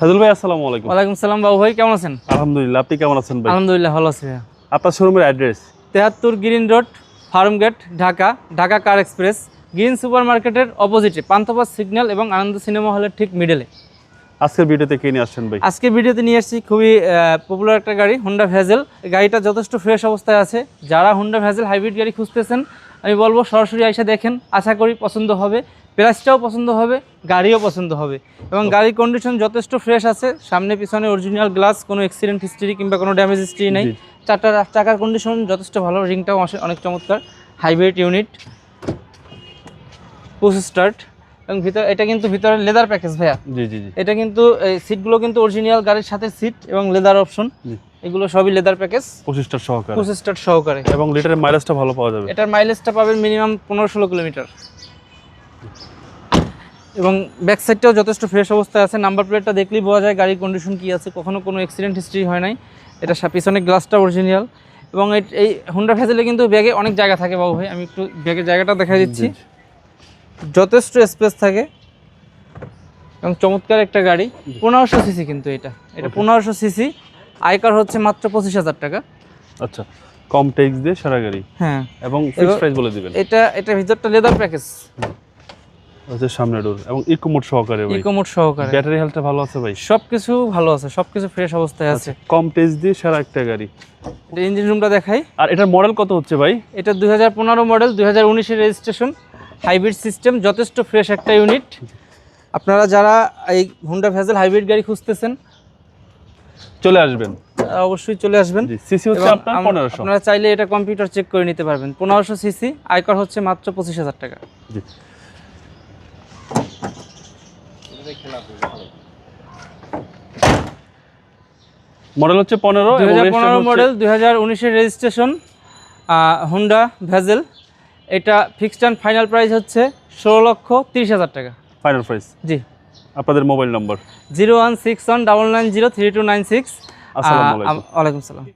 সাজুল ভাই আসসালামু আলাইকুম। ওয়ালাইকুম সালাম বাবু ভাই কেমন আছেন? আলহামদুলিল্লাহ আপনি কেমন আছেন ভাই? আলহামদুলিল্লাহ ভালো আছি আপনার শোরুমের অ্যাড্রেস? তেহাত্তর green road Farmgate Dhaka Dhaka car express green super মার্কেটের অপোজিটে পান্থপথ সিগন্যাল এবং আনন্দ সিনেমা হলের ঠিক মিডলে আজকের ভিডিওতে কে নিয়ে আসছেন ভাই? আজকে ভিডিওতে নিয়ে এসেছি খুবই পপুলার একটা গাড়ি হোন্ডা ভ্যাজেল গাড়িটা যথেষ্ট ফ্রেশ অবস্থায় আছে। যারা হোন্ডা ভ্যাজেল হাইব্রিড গাড়ি খুঁজতেছেন আমি বলব সরাসরি আইসা দেখেন আশা করি পছন্দ হবে প্রাইসটাও পছন্দ হবে গাড়িও পছন্দ হবে। এবং গাড়ির কন্ডিশন যথেষ্ট ফ্রেশ আছে সামনে পিছনে অরিজিনাল গ্লাস কোনো অ্যাক্সিডেন্ট হিস্ট্রি কিংবা কোনো ড্যামেজ হিস্ট্রি নেই। চারটা চাকার কন্ডিশন যথেষ্ট ভালো রিংটাও অসে- অনেক চমৎকার। হাইব্রিড ইউনিট পুশ স্টার্ট এবং ভিতরে এটা কিন্তু ভিতরে লেদার প্যাকেজ ভাইয়া। জি জি জি। এটা কিন্তু এই সিটগুলো কিন্তু অরিজিনাল গাড়ির সাথে সিট এবং লেদার অপশন। এগুলো সবই লেদার প্যাকেজ পঁচিশটা সহকারে। পুশ স্টার্ট সহকারে। এবং লিটারের মাইলেজটা ভালো পাওয়া যাবে। এটার মাইলেজটা পাবেন মিনিমাম পনেরো ষোলো কিলোমিটার। এবং ব্যাক সাইডটাও যথেষ্ট ফ্রেশ অবস্থায় আছে। নাম্বার প্লেটটা দেখলেই বোঝা যায় গাড়ির কন্ডিশন কী আছে। কখনো কোনো অ্যাক্সিডেন্ট হিস্ট্রি হয় নাই। এটা পিছনে গ্লাসটা অরিজিনাল এবং এই- হুন্ডা ফ্যাসিলে কিন্তু ব্যাগে অনেক জায়গা থাকে বাবু ভাই। আমি একটু ব্যাগের জায়গাটা দেখা দিচ্ছি। যথেষ্ট স্পেস থাকে। এবং চমৎকার একটা গাড়ি। পনেরোশো সিসি কিন্তু এটা। এটা পনেরোশো সিসি আয়কার হচ্ছে মাত্র পঁচিশ হাজার টাকা। আচ্ছা কম ট্যাক্স দিয়ে সারা গাড়ি। হ্যাঁ। এবং ফিক্স প্রাইস বলে দিবেন। এটা এটা ভিতরটা লেদার প্যাকেজ হচ্ছে সামনে ডোর এবং ইকো মোড সহকারে ভাই। ইকোমোড সহকারে। ব্যাটারি হেলথটা ভালো আছে ভাই? সব কিছু ভালো আছে সব কিছু ফ্রেশ অবস্থায় আছে। কম ট্যাক্স দিয়ে সারা একটা গাড়ি। এটা ইঞ্জিন রুমটা দেখাই। আর এটার মডেল কত হচ্ছে ভাই? এটা দুই হাজার পনেরো মডেল দুই হাজার উনিশের রেজিস্ট্রেশন হাইব্রিড সিস্টেম যথেষ্ট ফ্রেশ একটা ইউনিট আপনারা যারা এই হুন্ডা ভ্যাজেল হাইব্রিড গাড়ি খুঁজতেছেন চলে আসবেন? অবশ্যই চলে আসবেন। সিসি হচ্ছে আপনার আম- পনেরোশো। আপনারা চাইলে এটা কম্পিউটার চেক করে নিতে পারবেন। পনেরোশো সিসি আয়কর হচ্ছে মাত্র পঁচিশ হাজার টাকা। জি। মডেল হচ্ছে পনেরো দুই হাজার পনেরো মডেল দুই হাজার উনিশের রেজিস্ট্রেশন হুন্ডা ভ্যাজেল এটা ফিক্সড অ্যান্ড ফাইনাল প্রাইস হচ্ছে ষোলো লক্ষ তিরিশ হাজার টাকা। ফাইনাল প্রাইস জি। আপনাদের mobile number? Zero one six one double nine zero three two nine six. আসসালামু ওয়ালাইকুম সালাম।